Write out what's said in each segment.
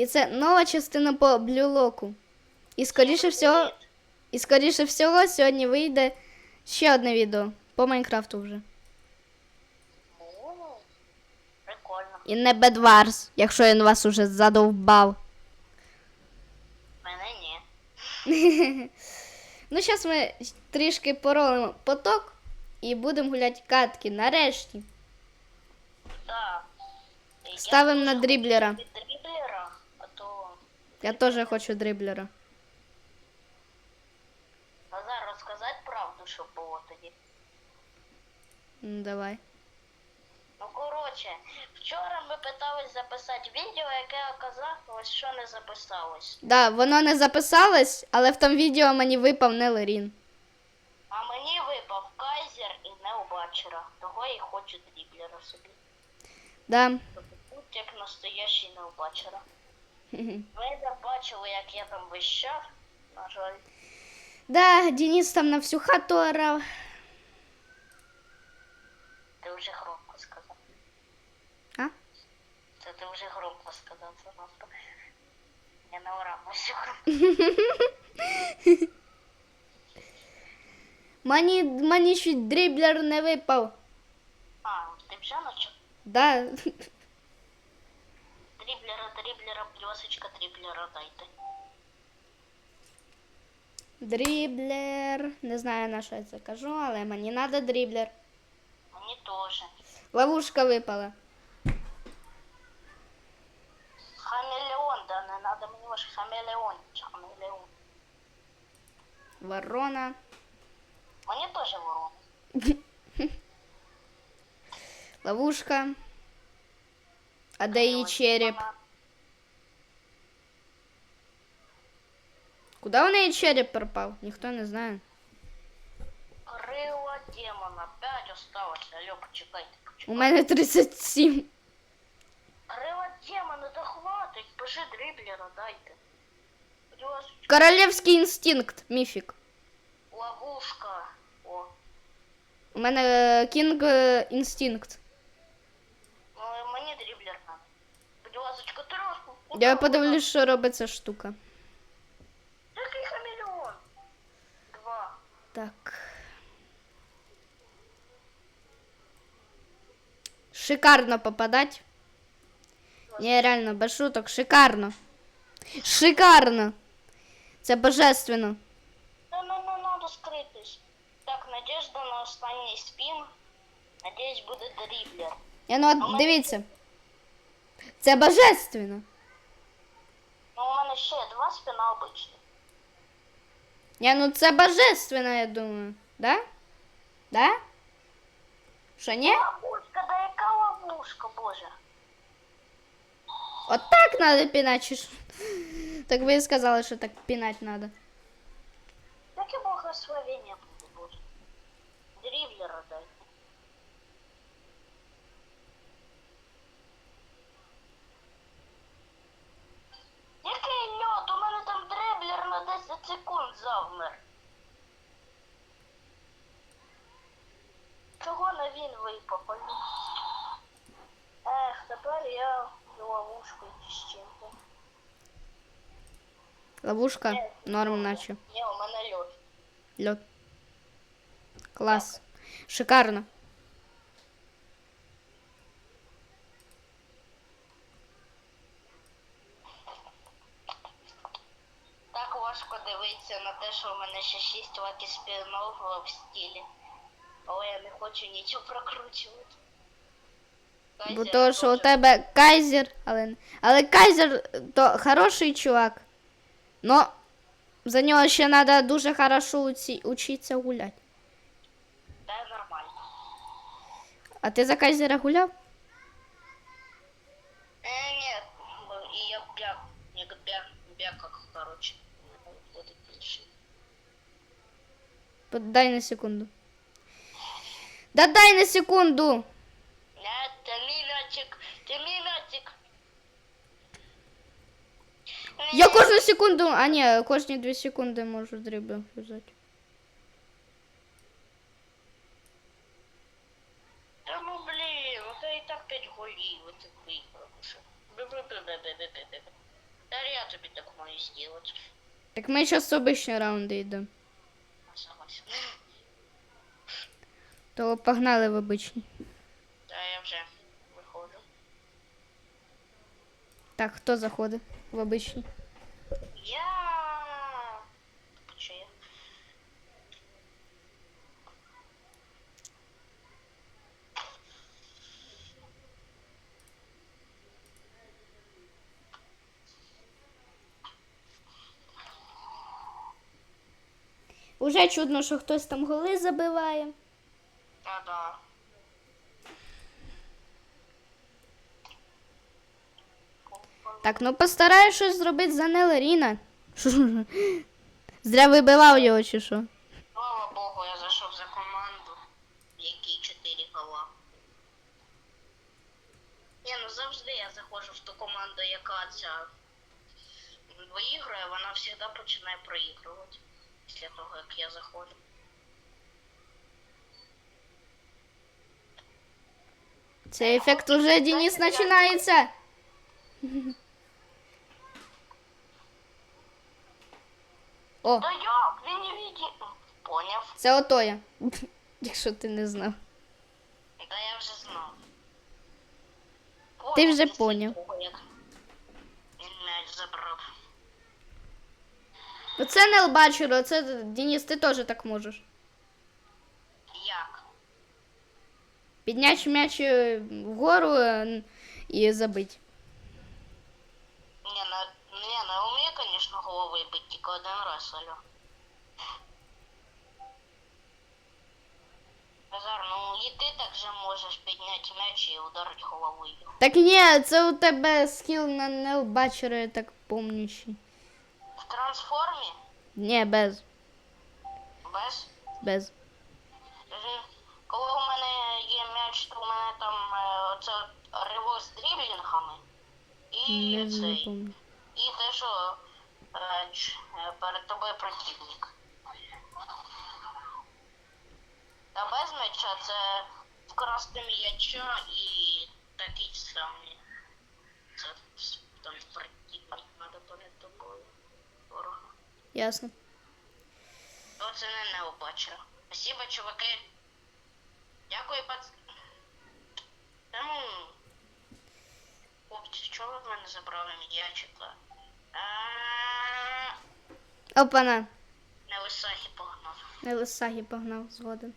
І це нова частина по блюлоку. І скоріше всього, і скоріше всього, сьогодні вийде ще одне відео по Майнкрафту вже. Прикольно. І не Bedwars, якщо він вас уже задовбав. Мене ні. Ну, зараз ми трішки поролимо поток і будемо гуляти катки нарешті. Так. Ставимо на дріблера. Я теж хочу дриблера. Назар розказати правду, що було тоді. Ну, давай. Ну, коротше, вчора ми питались записати відео, яке оказалось, що не записалось. Да, воно не записалось, але в тому відео мені випав Нелерін. А мені випав Кайзер і Необачера. Того я і хочу дріблера собі. Да. Тобто тут як настоящий Необачера. Ви не бачили, як я там вищав, на жаль. Да, Денис там на всю хату орав. Ти вже громко сказав. А? Це ти вже громко сказав занадто. Я не орав на всю хату. Мені, мені ще дриблер не випав. А, ти вже почав? Да. Дріблера, дріблера, пльосочка, дріблера дайте. Дріблер. Не знаю на що я це кажу, але мені треба дріблер. Мені теж. Ловушка випала. Хамелеон, да, не надо мені ваш хамелеон. Хамелеон. Ворона. Мені теж ворон. Ловушка. А де її череп? Куди у неї череп пропав? Ніхто не знає. Крила демона. П'ять осталось. Алло, почекайте, У почекайте. мене 37. Крила демона, да хватить. Пиши дріблера, дайте. Пльосочка. Королевський інстинкт, міфік. Ловушка. О. У мене е, кінг е, інстинкт. Ну, і мені дріблер надо. Будь ласочка, трошку. Я подивлюсь, що робить ця штука. Так. Шикарно попадать. Не, реально, без шуток, шикарно. Шикарно. Це божественно. Та ну не надо скритись. Так, надежда на останній спін. Надіюсь, буде дріблер. Я, ну, от, дивіться. Це божественно. Ну, у мене ще два спіна обичні. Я, ну це божественно, я думаю. Да? Да? Що, ні? Ловушка, да яка ловушка, боже. От так надо пінати, чи що? Так ви і сказали, що так пінати надо. Яке благословення буде, боже. Дріблера 15 секунд завмер. Чого не він випав? Ех, тепер я ловушку з чим-то. Ловушка? Нет, Норм наче. Ні, у мене льот. Льот. Клас. Так. Шикарно. Дивитися на те, що в мене ще 6 лакі спінов в стілі. Але я не хочу нічого прокручувати. Бо то, що у тебе кайзер, але, але кайзер то хороший чувак. Но за нього ще треба дуже хорошо уці, учитися гуляти. Та нормально. А ти за кайзера гуляв? Е, ні, бо і я бяк, як бяк, бяках, коротше. Буде більше. Дай на секунду. Да дай на секунду. Не, це мій мячик, це. Я кожну секунду, а ні, кожні дві секунди можу дрібл взяти. Та ну блін, і так 5 голів, оце виграв. Бе-бе-бе-бе-бе-бе-бе. Я тобі так маю зробити. Так ми зараз обичні раунди йдемо. То погнали в обичні. Та я вже виходжу. Так, хто заходить в обичні? Я... Чи я? Уже чудно, що хтось там голи забиває. Та да. Так, ну постараюсь щось зробити за Нелеріна. Зря вибивав його чи що? Слава Богу, я зайшов за команду, в якій 4 гола. Ні, ну завжди я заходжу в ту команду, яка ця виіграє, вона завжди починає проігрувати після того, як я заходжу. Цей ефект уже Денис починається. О, як? Він не віді... Поняв. це ото я. Якщо ти не знав. Да я вже знав. Ти вже поняв. Він м'яч забрав. Оце не бачу, це Денис, ти теж так можеш. Як? Підняти м'яч е, вгору е, і забити. Не, на, не, на умею, конечно, головой быть тільки один раз, алло. Назар, ну і ти так же можеш підняти м'яч і ударити головою. Так ні, це у тебе скіл на нелбачера, я так помнючий. В трансформі? Ні, без. Без? Без. Мгм. Коли І цей. І те, що е, е, перед тобою противник. Та без м'яча це вкрасти м'яча і такий самий. Це там противник треба перед тобою. Ворога. Ясно. То це не необача. Спасибо, чуваки. Дякую, пац. Ну. Хлопці, чого ви в мене забрали м'ячика? Опана. На висахі погнав. На Лисагі погнав згоден.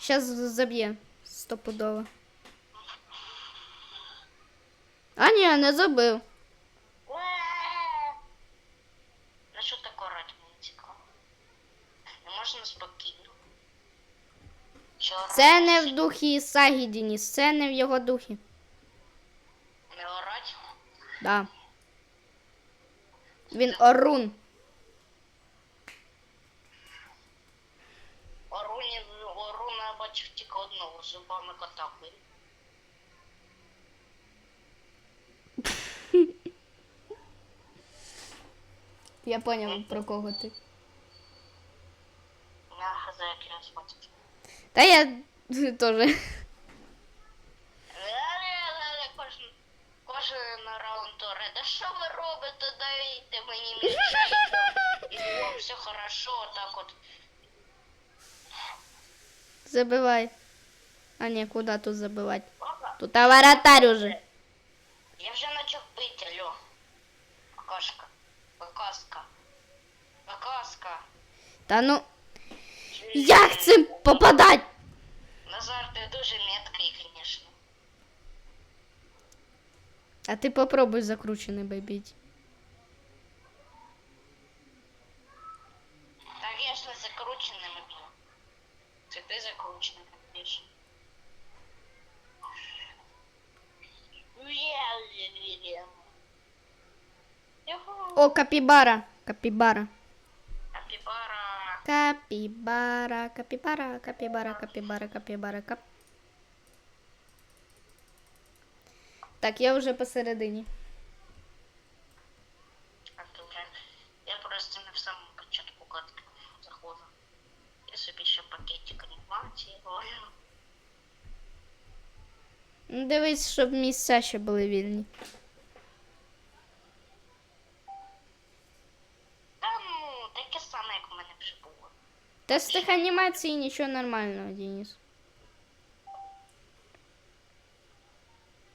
Щас заб'є стопудово. А ні, не забив. На що так орать мені цікаво? Не можна спокійно. Це не в духі Ісагі, Денис, це не в його духі. Не орать? Да. Він орун. Оруні, Оруна я бачив тільки одного зубами кота бив. Я поняв, про кого ти. Я хз, як я звати. Та я теж. Ля-ля-ля-ля, Кожен, кожен раунд. Да що ви робите? Дайте мені м'ячі. І все хорошо, так от. Забивай. А ні, куди тут забивати? Тут воротарь уже. Я вже почав пити, алло. Какашка. Какаска. Какаска. Та ну. Як цим попадать? Назар, ти дуже меткий, звісно. А ти попробуй закручений бебіть. Так я ж не закрученими б'ю. Це ти закручений більше. О, капібара. Капібара. Капібара. Капібара, капібара, капібара, капібара, кап. Так, я вже посередині. А то. Я просто не в самому початку катки заходжу. Я собі ще пакетик анімації говорю. Ну, Дивись, щоб місця ще були вільні. Та ну, таке саме, як в мене вже було. Та з тих анімацій нічого нормального, Денис.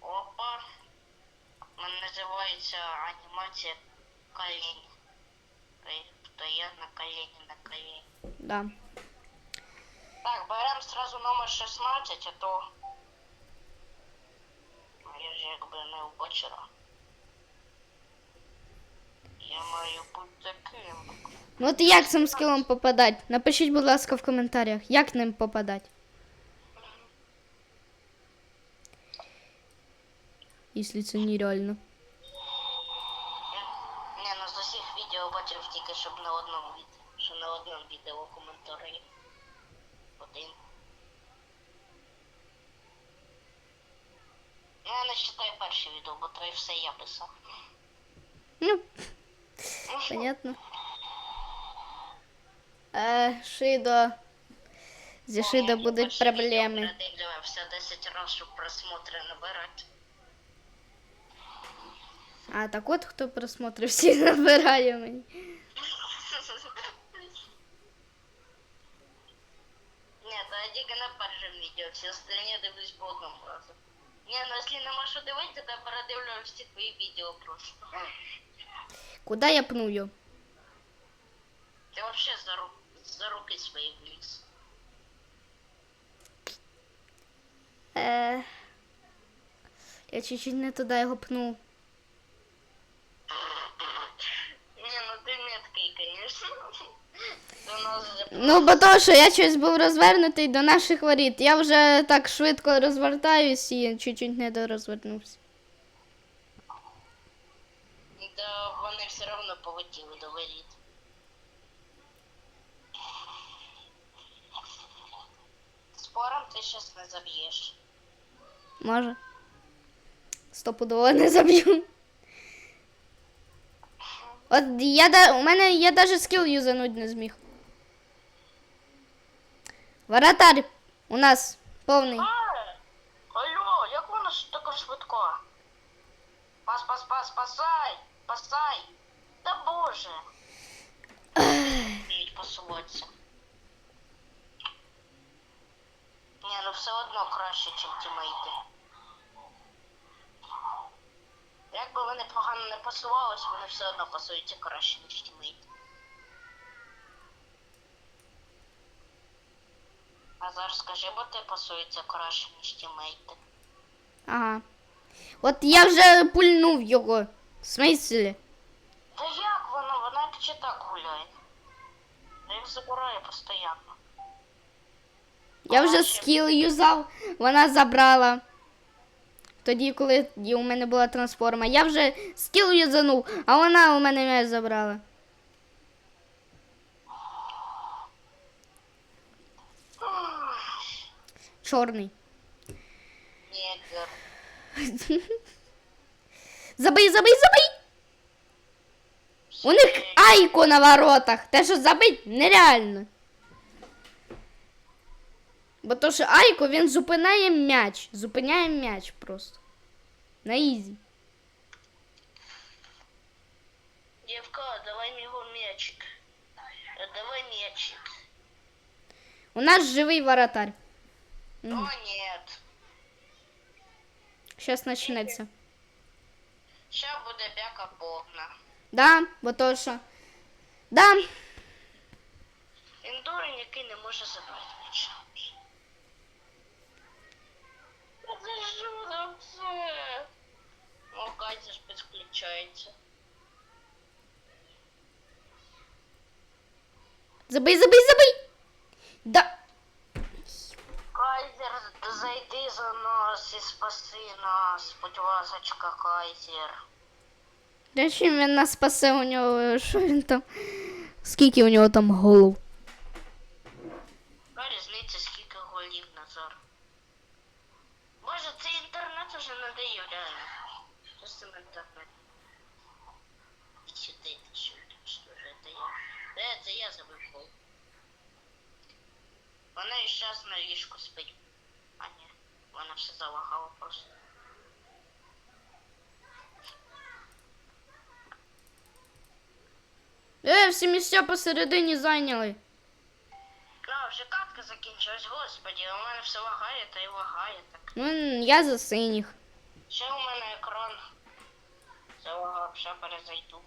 Опа. Вона називається анімація колені. Стоя на колені, на колені. Да. Так, беремо сразу номер 16, а то я ж якби не у бочера. Я маю бути таким. Ну от як цим скілом попадати? Напишіть, будь ласка, в коментарях, як ним попадати. Якщо це нереально. Не, ну з усіх відео бачив тільки, щоб на одному відео. Що на одному відео коментарі. Один. Ну, я не читаю перше відео, бо і все я писав. Ну, понятно. Е, Шидо. Зі Шидо будуть проблеми. передивлювався 10 разів, просмотри набирати. А так от хто просмотрів всі набирає мені. Ні, то тільки на першому відео, всі остальні дивлюсь одному разу. Ні, ну якщо нема що дивитися, то передивлюю всі твої відео просто. Куди я пну його? Ти взагалі за, ру... за руки свої вліз. Е, я чуть-чуть не туди його пнув. Ні, ну ти меткий, вже Ну, бо то, що я щось був розвернутий до наших воріт. Я вже так швидко розвертаюсь і чуть-чуть не дорозвернувся. Да, вони все одно полетіли до воріт. Спором ти щас не заб'єш. Може. Стопудово не заб'ю. От я да, у мене я навіть скіл юзануть не зміг. Воротар у нас повний. Алло, як вона ж така швидка? Пас, пас, пас, спасай! Спасай! Та боже! Вміють посуватися. Ні, ну все одно краще, ніж тімейти. Як би вони погано не пасувалися, вони все одно пасуються краще, ніж тімейти. А зараз скажи, бо ти пасується краще, ніж тімейти. Ага. От я вже пульнув його. В смислі? Та як воно? Вона як чи так гуляє. Я їх забираю постійно. Я вже скіл юзав, вона забрала. Тоді, коли у мене була трансформа. Я вже скіл юзанув, а вона у мене м'яч забрала. Чорний. Негр. Забий, забий, забий! У них айко на воротах. Те, що забить, нереально. Бо то, що айко, він зупиняє м'яч. Зупиняє м'яч просто. На ізі. Девка, давай его мячик. Э, Давай мячик. У нас живий воротар. О, нет. Сейчас почнеться. Ща буде бяка повна. Да, бо то що. Да, Він дурень, який не може забрати м'яча. Це що за все? О, Катя ж підключається. забий, забий, забий. Да. Нас і спаси нас, будь ласочка, Кайзер. Чим він нас спасе у нього, що він там. Скільки у нього там голов? Яка різниця, скільки голів Назар? Боже, цей інтернет уже надає, реально. Що з цим інтернетом? І сюди, ти що, що вже це я? Де, це я забив гол. Вона і зараз на ліжку спить. Вона все залагала просто. Е, всі місця посередині зайняли. Ну, вже катка закінчилась, господі, у мене все лагає та й лагає так. Ну, я за синіх. Ще у мене екран залагав, ще перезайду.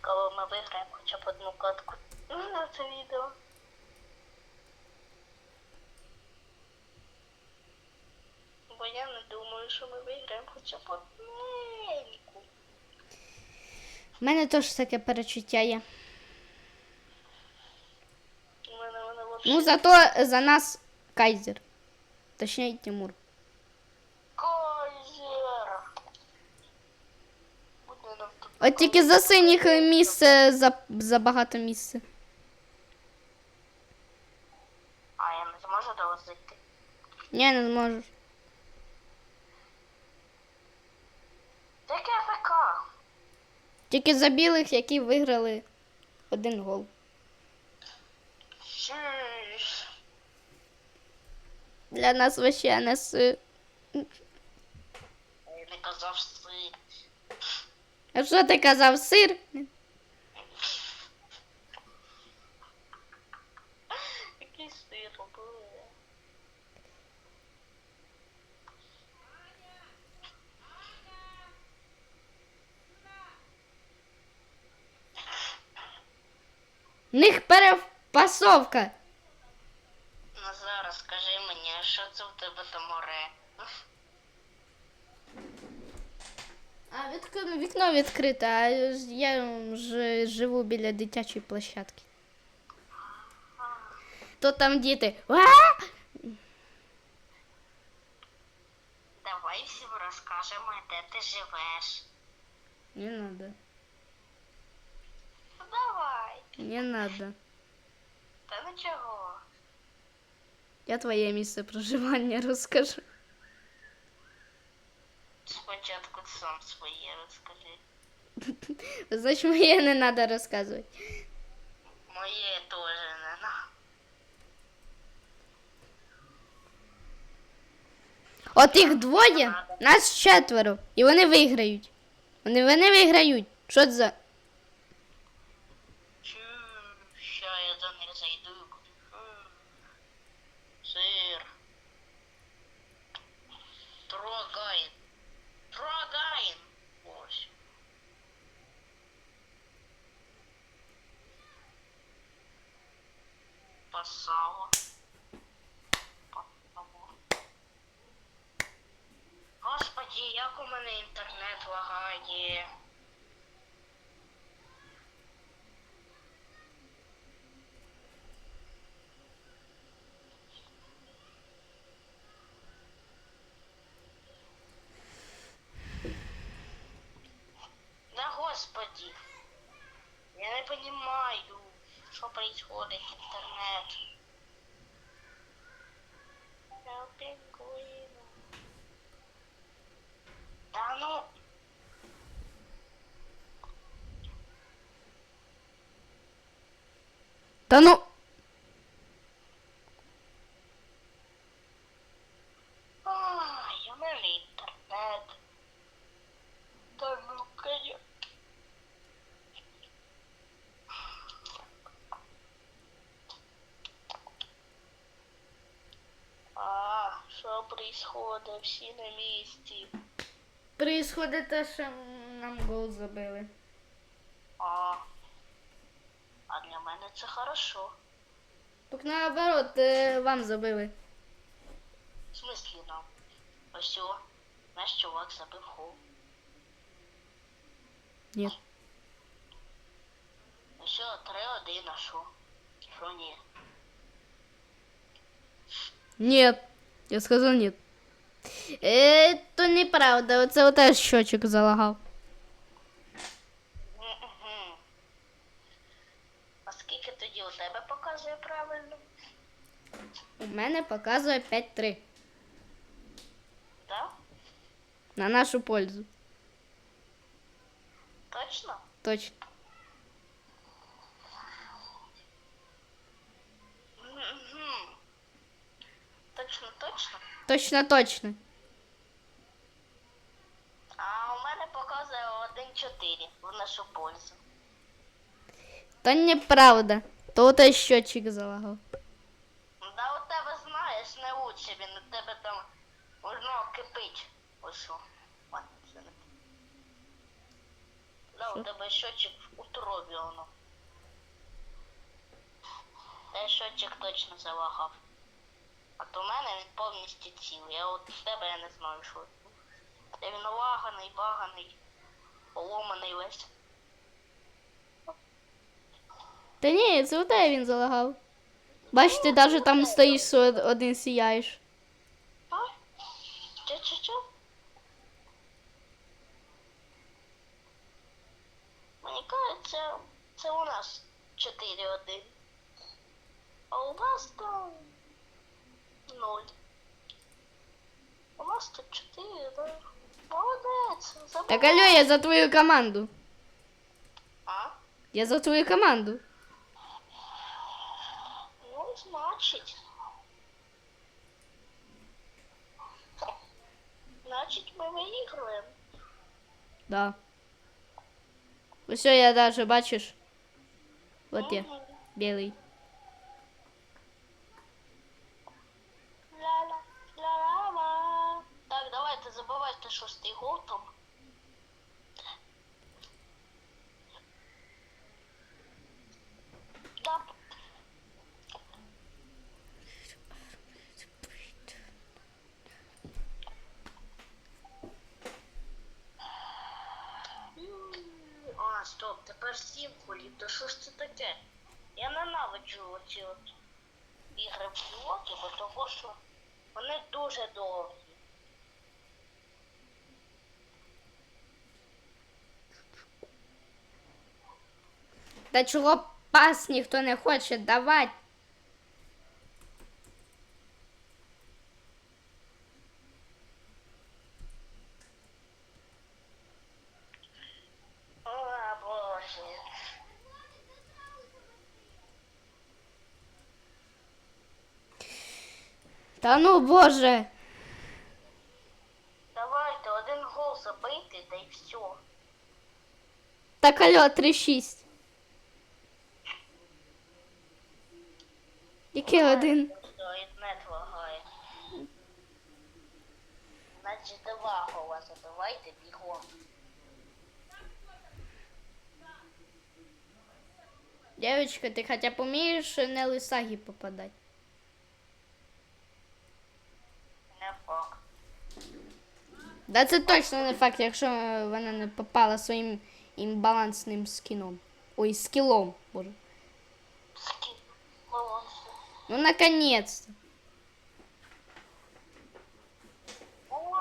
Цікаво, ми виграємо хоча б одну катку на це відео. Бо я не думаю, що ми виграємо хоча б одненьку. У мене теж таке перечуття є. У мене вона Ну, зато за нас Кайзер. Точніше, Тимур. Кайзер. Буде нам тут От тільки за синіх місце за, забагато місця. А я не зможу до вас. Ні, не зможеш. Таке ФК. Тільки за білих, які виграли один гол. Шиш. Для нас вообще не с. Я не казав си. А що ти казав, сир? Який сир робили. В них перепасовка. Ну зараз скажи мені, що це в тебе там море? Відк- вікно відкрите, а я ж живу біля дитячої площадки. То там діти. Давай всім розкажемо, де ти живеш. Не надо. Ну, Давай. Не надо. Та ну чого? Я твоє місце проживання розкажу. Спочатку сам своє розкажи. Значить, моє не треба розказувати. Моє теж не на. От їх двоє, нас четверо. І вони виграють. Вони, вони виграють. Що це за. Чу, ща я до них зайду. Фу. Сир. Трогайн. Трогайн. Ось. Пасало. Пасало. Господи, як у мене інтернет лагає. Да господи. Я не понимаю, что происходит интернет. Я пингвину. Да ну. Та ну. Ай, у мене інтернет. Да ну-ка я. А, що происходит? Всі на місці. Происходить те, що нам гол забили. А, а для мене це хорошо. Так наоборот, е, вам забили. В смислі нам? Ось о, наш чувак забив гол. Ні. Ось о, 3-1, а що? Що ні? Ні. Я сказав ні. Е, то неправда, оце оте щочик залагав. тебе показує правильно? У мене показує 5-3. Да? На нашу пользу. Точно? Точно. Угу. Точно, точно. Точно, точно. А у мене показує 1-4 в нашу пользу. То неправда. То тебе щотчик залагав. Да у тебе знаєш, не лучше він, у тебе там воно кипить. Ось що. Ладно, це не. Да, у тебе щочик в утробі воно. Та щочик точно залагав. А то в мене він повністю цілий. А от в тебе я не знаю, що. Де він лаганий, баганий, поломаний весь. Та ні, це у тебе він залагав. Бач, ти навіть там стоїш що один сіяєш. А? Че, че, че? Мені кажеться, це у нас 4-1. А у вас там 0. У нас тут 4, да? Молодець. Так алло, я за твою команду. А? Я за твою команду. Значить. Значить, ми виіграємо. Да. Ось я даже, бачиш. От я, білий. Ля-ля, ля-ла-ла. Так, давайте забивайте шостий гол там. Да. М, А, стоп, тепер сім голів. То що ж це таке? Я ненавиджу оці от ігри в бо того, що вони дуже довгі. Та чого пас ніхто не хоче давати? О, боже. Та ну боже. Давайте один гол забийте, та й все. Так алло, 3-6. Який один? Інтернет лагає. Значить, два гола забивайте бігом. Девочка, ти хоча б умієш на лисагі попадати? Да це точно не факт, якщо вона не попала своїм імбалансним скіном. Ой, скілом, боже. Скін. Молодці. Ну, наконец-то.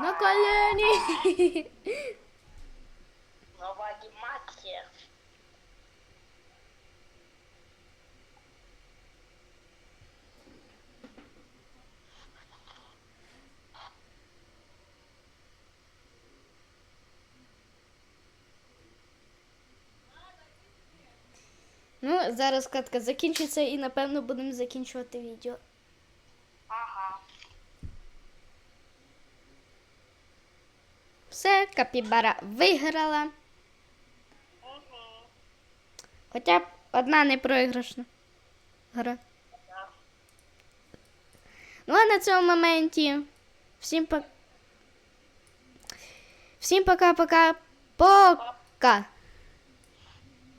На колени. Ну, зараз катка закінчиться і напевно будемо закінчувати відео. Ага. Все, капібара виграла. Угу. Хоча б одна непроіграшна гра. Так. Ну а на цьому моменті всім пока. Всім пока-пока. Пока.